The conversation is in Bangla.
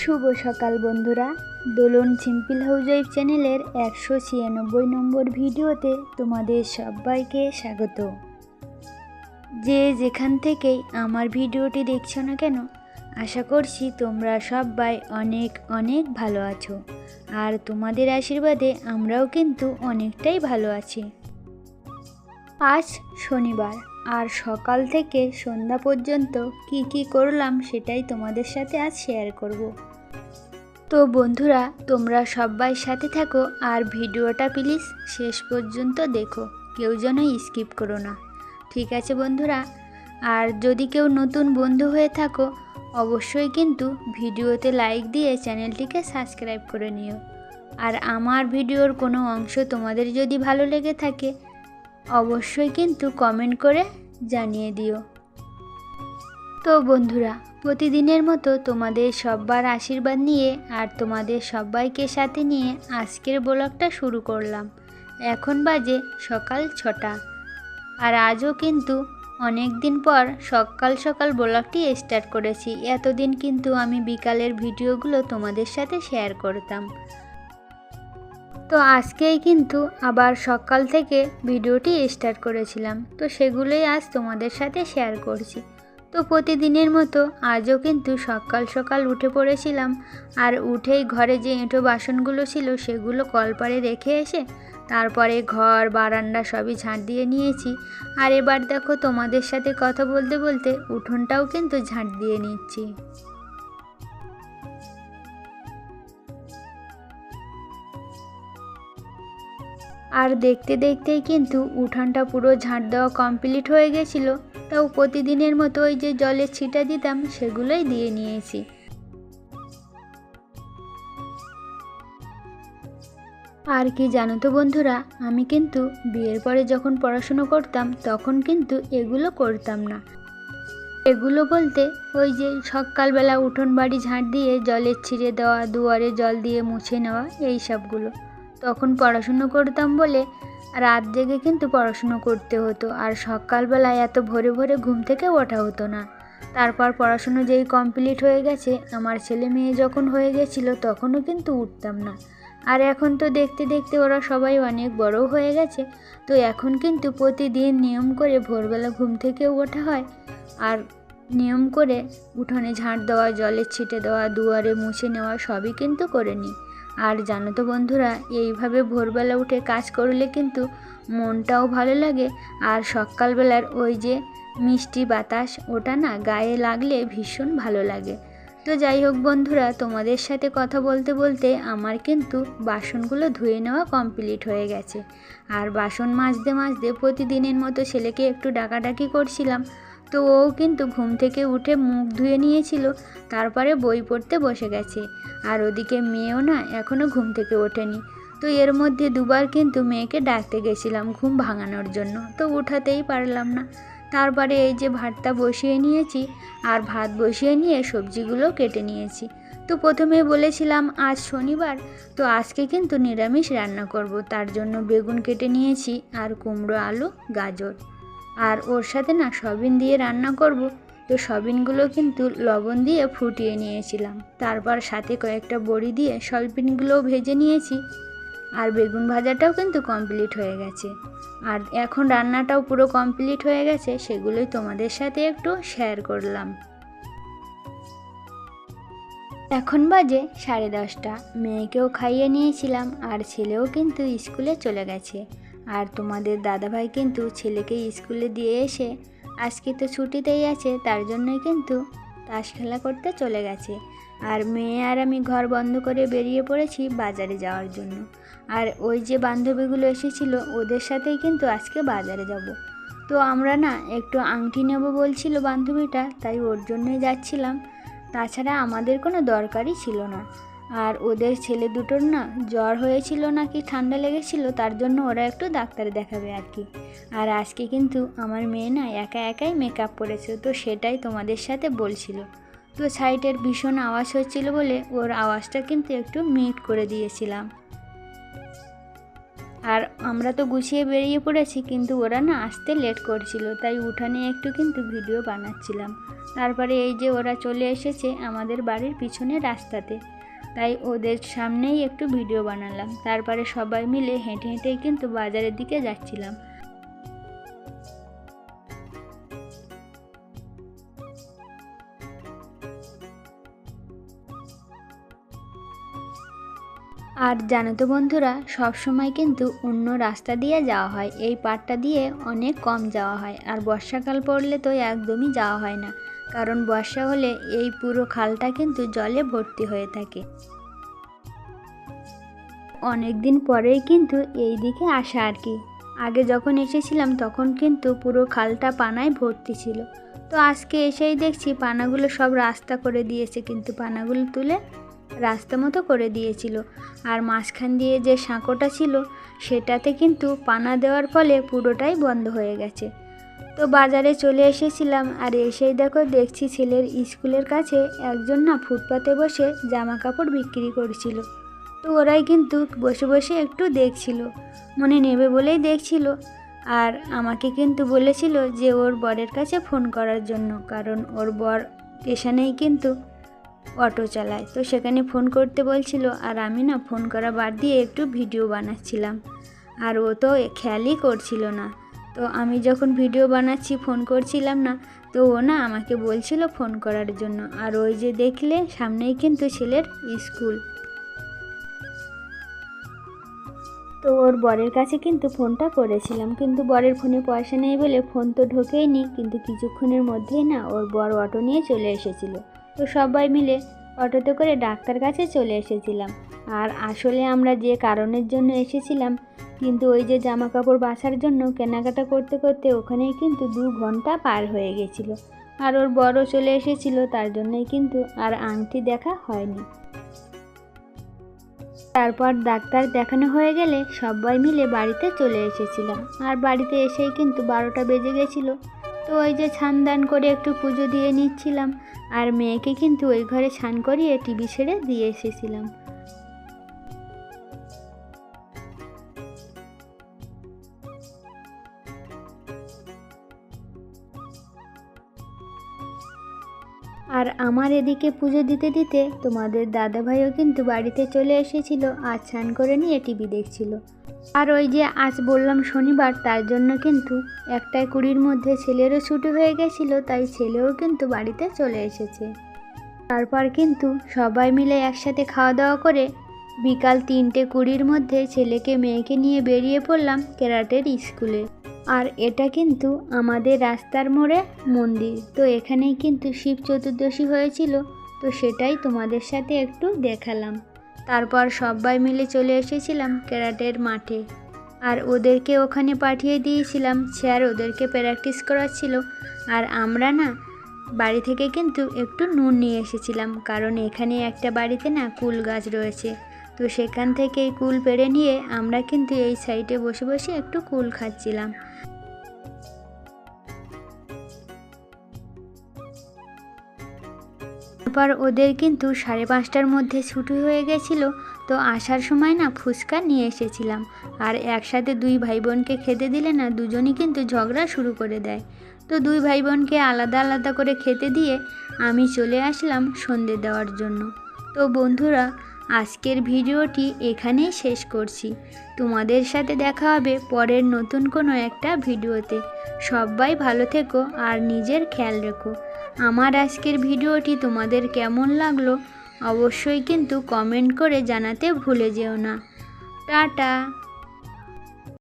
শুভ সকাল বন্ধুরা। দোলন সিম্পল হাউস ওয়াইফ চ্যানেলের একশো ছিয়ানব্বই নম্বর ভিডিওতে তোমাদের সবাইকে স্বাগত। যে যেখান থেকেই আমার ভিডিওটি দেখছ না কেন, আশা করছি তোমরা সবাই অনেক অনেক ভালো আছো। আর তোমাদের আশীর্বাদে আমরাও কিন্তু অনেকটাই ভালো আছি। আজ শনিবার আর সকাল থেকে সন্ধ্যা পর্যন্ত কি কি করলাম সেটাই তোমাদের সাথে আজ শেয়ার করব। তো বন্ধুরা, তোমরা সবাই সাথে থাকো আর ভিডিওটা প্লিজ শেষ পর্যন্ত দেখো। কেউ যেন স্কিপ করো না। ঠিক আছে বন্ধুরা? আর যদি কেউ নতুন বন্ধু হয়ে থাকো, অবশ্যই কিন্তু ভিডিওতে লাইক দিয়ে চ্যানেলটিকে সাবস্ক্রাইব করে নিও। আর আমার ভিডিওর কোনো অংশ তোমাদের যদি ভালো লেগে থাকে অবশ্যই কিন্তু কমেন্ট করে জানিয়ে দিও। তো বন্ধুরা, প্রতিদিনের মতো তোমাদের সব্বার আশীর্বাদ নিয়ে আর তোমাদের সবাইকে সাথে নিয়ে আজকের ব্লগটা শুরু করলাম। এখন বাজে সকাল ছটা। আর আজও কিন্তু অনেক দিন পর সকাল সকাল ব্লগটি স্টার্ট করেছি। এতদিন কিন্তু আমি বিকালের ভিডিওগুলো তোমাদের সাথে শেয়ার করতাম। তো আজকেই কিন্তু আবার সকাল থেকে ভিডিওটি স্টার্ট করেছিলাম। তো সেগুলোই আজ তোমাদের সাথে শেয়ার করছি। তো প্রতিদিনের মতো আজও কিন্তু সকাল সকাল উঠে পড়েছিলাম আর উঠেই ঘরে যে এঁটো বাসনগুলো ছিল সেগুলো কলপারে রেখে এসে তারপরে ঘর, বারান্দা সবই ঝাঁট দিয়ে নিয়েছি। আর এবার দেখো তোমাদের সাথে কথা বলতে বলতে উঠোনটাও কিন্তু ঝাঁট দিয়ে নিচ্ছি। আর দেখতে দেখতেই কিন্তু উঠানটা পুরো ঝাঁট দেওয়া কমপ্লিট হয়ে গেছিল। তাও প্রতিদিনের মতো ওই যে জলের ছিটা দিতাম, সেগুলোই দিয়ে নিয়েছি। আর কি জানো তো বন্ধুরা, আমি কিন্তু বিয়ের পরে যখন পড়াশুনো করতাম, তখন কিন্তু এগুলো করতাম না। এগুলো বলতে ওই যে সকালবেলা উঠোন বাড়ি ঝাঁট দিয়ে জলের ছিঁড়ে দেওয়া, দুয়ারে জল দিয়ে মুছে নেওয়া, এই সবগুলো। তখন পড়াশুনো করতাম বলে রাত জেগে কিন্তু পড়াশুনো করতে হতো। আর সকালবেলায় এত ভোরে ভোরে ঘুম থেকে ওঠা হতো না। তারপর পড়াশুনো যেই কমপ্লিট হয়ে গেছে, আমার ছেলে মেয়ে যখন হয়ে গেছিল তখনও কিন্তু উঠতাম না। আর এখন তো দেখতে দেখতে ওরা সবাই অনেক বড় হয়ে গেছে, তো এখন কিন্তু প্রতিদিন নিয়ম করে ভোরবেলা ঘুম থেকেও ওঠা হয়। আর নিয়ম করে উঠোনে ঝাঁট দেওয়া, জলের ছিটে দেওয়া, দুয়ারে মুছে নেওয়া সবই কিন্তু করে নিই। আর জানো তো বন্ধুরা, এইভাবে ভোরবেলা উঠে কাজ করলে কিন্তু মনটাও ভালো লাগে। আর সকালবেলার ওই যে মিষ্টি বাতাস, ওটা না গায়ে লাগলে ভীষণ ভালো লাগে। তো যাই হোক বন্ধুরা, তোমাদের সাথে কথা বলতে বলতে আমার কিন্তু বাসনগুলো ধুয়ে নেওয়া কমপ্লিট হয়ে গেছে। আর বাসন মাজতে মাজতে প্রতিদিনের মতো ছেলেকে একটু ডাকাডাকি করছিলাম। তো ও কিন্তু ঘুম থেকে উঠে মুখ ধুয়ে নিয়েছিল, তারপরে বই পড়তে বসে গেছে। আর ওদিকে মেয়েও না এখনও ঘুম থেকে ওঠেনি। তো এর মধ্যে দুবার কিন্তু মেয়েকে ডাকতে গেছিলাম ঘুম ভাঙানোর জন্য। তো উঠাতেই পারলাম না। তারপরে এই যে ভাতটা বসিয়ে নিয়েছি আর ভাত বসিয়ে নিয়ে সবজিগুলো কেটে নিয়েছি। তো প্রথমে বলেছিলাম, আজ শনিবার, তো আজকে কিন্তু নিরামিষ রান্না করব। তার জন্য বেগুন কেটে নিয়েছি আর কুমড়ো, আলু, গাজর। আর ওর সাথে না সবিন দিয়ে রান্না করব, তো সবিনগুলো কিন্তু লবণ দিয়ে ফুটিয়ে নিয়েছিলাম। তারপর সাথে কয়েকটা বড়ি দিয়ে সবিনগুলোও ভেজে নিয়েছি। আর বেগুন ভাজাটাও কিন্তু কমপ্লিট হয়ে গেছে। আর এখন রান্নাটাও পুরো কমপ্লিট হয়ে গেছে, সেগুলোই তোমাদের সাথে একটু শেয়ার করলাম। এখন বাজে সাড়ে দশটা। মেয়েকেও খাইয়ে নিয়েছিলাম, আর ছেলেও কিন্তু স্কুলে চলে গেছে। আর তোমাদের দাদাভাই কিন্তু ছেলেকে স্কুলে দিয়ে এসে আজকে তো ছুটিতেই আছে, তার জন্যই কিন্তু তাস খেলা করতে চলে গেছে। আর মেয়ে আর আমি ঘর বন্ধ করে বেরিয়ে পড়েছি বাজারে যাওয়ার জন্য। আর ওই যে বান্ধবীগুলো এসেছিল, ওদের সাথেই কিন্তু আজকে বাজারে যাব। তো আমরা না একটু আংটি নেব বলছিল বান্ধবীটা, তাই ওর জন্যই যাচ্ছিলাম। তাছাড়া আমাদের কোনো দরকারই ছিল না। আর ওদের ছেলে দুটোর না জ্বর হয়েছিল নাকি ঠান্ডা লেগেছিল, তার জন্য ওরা একটু ডাক্তার দেখাবে আর কি। আর আজকে কিন্তু আমার মেয়ে না একা একাই মেকআপ করেছে তো সেটাই তোমাদের সাথে বলছিল। তো সাইটের ভীষণ আওয়াজ হচ্ছিল বলে ওর আওয়াজটা কিন্তু একটু মিট করে দিয়েছিলাম। আর আমরা তো গুছিয়ে বেরিয়ে পড়েছি, কিন্তু ওরা না আসতে লেট করছিল, তাই উঠানে একটু কিন্তু ভিডিও বানাচ্ছিলাম। তারপরে এই যে ওরা চলে এসেছে আমাদের বাড়ির পিছনে রাস্তাতে। তাই ওদের সামনেই একটু ভিডিও বানালাম। তারপরে সবাই মিলে হেঁটে হেঁটেই কিন্তু বাজারের দিকে যাচ্ছিলাম। আর জানো তো বন্ধুরা, সব সময় কিন্তু অন্য রাস্তা দিয়ে যাওয়া হয়। এই পাটটা দিয়ে অনেক কম যাওয়া হয়। আর বর্ষাকাল পড়লে তো একদমই যাওয়া হয় না। কারণ বর্ষা হলে এই পুরো খালটা কিন্তু জলে ভর্তি হয়ে থাকে। অনেক দিন পরেই কিন্তু এই দিকে আসা আর কি। আগে যখন এসেছিলাম তখন কিন্তু পুরো খালটা পানায় ভর্তি ছিল। তো আজকে এসেই দেখছি পানাগুলো সব রাস্তা করে দিয়েছে কিন্তু পানাগুলো তুলে রাস্তা মতো করে দিয়েছিল। আর মাঝখান দিয়ে যে সাঁকোটা ছিল সেটাতে কিন্তু পানা দেওয়ার ফলে পুরোটাই বন্ধ হয়ে গেছে। তো বাজারে চলে এসেছিলাম আর এসেই দেখো দেখছি ছেলের স্কুলের কাছে একজন না ফুটপাতে বসে জামা কাপড় বিক্রি করছিল। তো ওরাই কিন্তু বসে বসে একটু দেখছিল, মনে নেবে বলেই দেখছিল। আর আমাকে কিন্তু বলেছিল যে ওর বরের কাছে ফোন করার জন্য, কারণ ওর বর স্টেশনেই কিন্তু অটো চালায়। তো সেখানে ফোন করতে বলছিল, আর আমি না ফোন করা বাদ দিয়ে একটু ভিডিও বানাচ্ছিলাম। আর ও তো খেয়ালই করছিল না। তো আমি যখন ভিডিও বানাচ্ছি, ফোন করছিলাম না, তো ও না আমাকে বলছিল ফোন করার জন্য। আর ওই যে দেখলে, সামনেই কিন্তু ছেলের স্কুল। তো ওর বরের কাছে কিন্তু ফোনটা করেছিলাম। কিন্তু বরের ফোনে পয়সা নেই বলে ফোন তো ঢোকেই নি। কিন্তু কিছুক্ষণের মধ্যেই না ওর বর অটো নিয়ে চলে এসেছিল। তো সবাই মিলে অটোতে করে ডাক্তার কাছে চলে এসেছিলাম। আর আসলে আমরা যে কারণের জন্য এসেছিলাম, কিন্তু ওই যে জামা কাপড় বাছার জন্য কেনাকাটা করতে করতে ওখানেই কিন্তু দু ঘণ্টা পার হয়ে গেছিল। আর ওর বড় চলে এসেছিল, তার জন্যই কিন্তু আর আংটি দেখা হয়নি। তারপর ডাক্তার দেখানো হয়ে গেলে সবাই মিলে বাড়িতে চলে এসেছিলাম। আর বাড়িতে এসেই কিন্তু বারোটা বেজে গেছিল। তো ওই যে ছান দান করে একটু পুজো দিয়ে নিচ্ছিলাম। আর মেয়েকে কিন্তু ওই ঘরে ছান করিয়ে টিভি ছেড়ে দিয়ে এসেছিলাম। আর আমার এদিকে পুজো দিতে দিতে তোমাদের দাদাভাইও কিন্তু বাড়িতে চলে এসেছিল আর ছান করে নিয়ে টিভি দেখছিল। আর ওই যে আজ বললাম শনিবার, তার জন্য কিন্তু একটাই কুড়ির মধ্যে ছেলেরও ছুটি হয়ে গেছিল, তাই ছেলেও কিন্তু বাড়িতে চলে এসেছে। তারপর কিন্তু সবাই মিলে একসাথে খাওয়া দাওয়া করে বিকাল তিনটে কুড়ির মধ্যে ছেলেকে, মেয়েকে নিয়ে বেরিয়ে পড়লাম কেরাটের স্কুলে। আর এটা কিন্তু আমাদের রাস্তার মোড়ে মন্দির। তো এখানেই কিন্তু শিব চতুর্দশী হয়েছিল। তো সেটাই তোমাদের সাথে একটু দেখালাম। তারপর সবাই মিলে চলে এসেছিলাম ক্যারাটের মাঠে। আর ওদেরকে ওখানে পাঠিয়ে দিয়েছিলাম। স্যার ওদেরকে প্র্যাকটিস করাচ্ছিল। আর আমরা না, বাড়ি থেকে কিন্তু একটু নুন নিয়ে এসেছিলাম। কারণ এখানে একটা বাড়িতে না কুল গাছ রয়েছে। তো সেখান থেকে কুল পেড়ে নিয়ে আমরা কিন্তু এই সাইডে বসে বসে একটু কুল খাচ্ছিলাম। তারপর ওদের কিন্তু সাড়ে পাঁচটার মধ্যে ছুটি হয়ে গেছিল, তো আসার সময় না ফুচকা নিয়ে এসেছিলাম। আর একসাথে দুই ভাই বোনকে খেতে দিলে না দুজনই কিন্তু ঝগড়া শুরু করে দেয়। তো দুই ভাই বোনকে আলাদা আলাদা করে খেতে দিয়ে আমি চলে আসলাম সন্ধে দেওয়ার জন্য। তো বন্ধুরা, আজকের ভিডিওটি এখানেই শেষ করছি। তোমাদের সাথে দেখা হবে পরের নতুন কোনো একটা ভিডিওতে। সবাই ভালো থেকো আর নিজের খেয়াল রেখো। আমার আজকের ভিডিওটি তোমাদের কেমন লাগল অবশ্যই কিন্তু কমেন্ট করে জানাতে ভুলে যেও না। টাটা।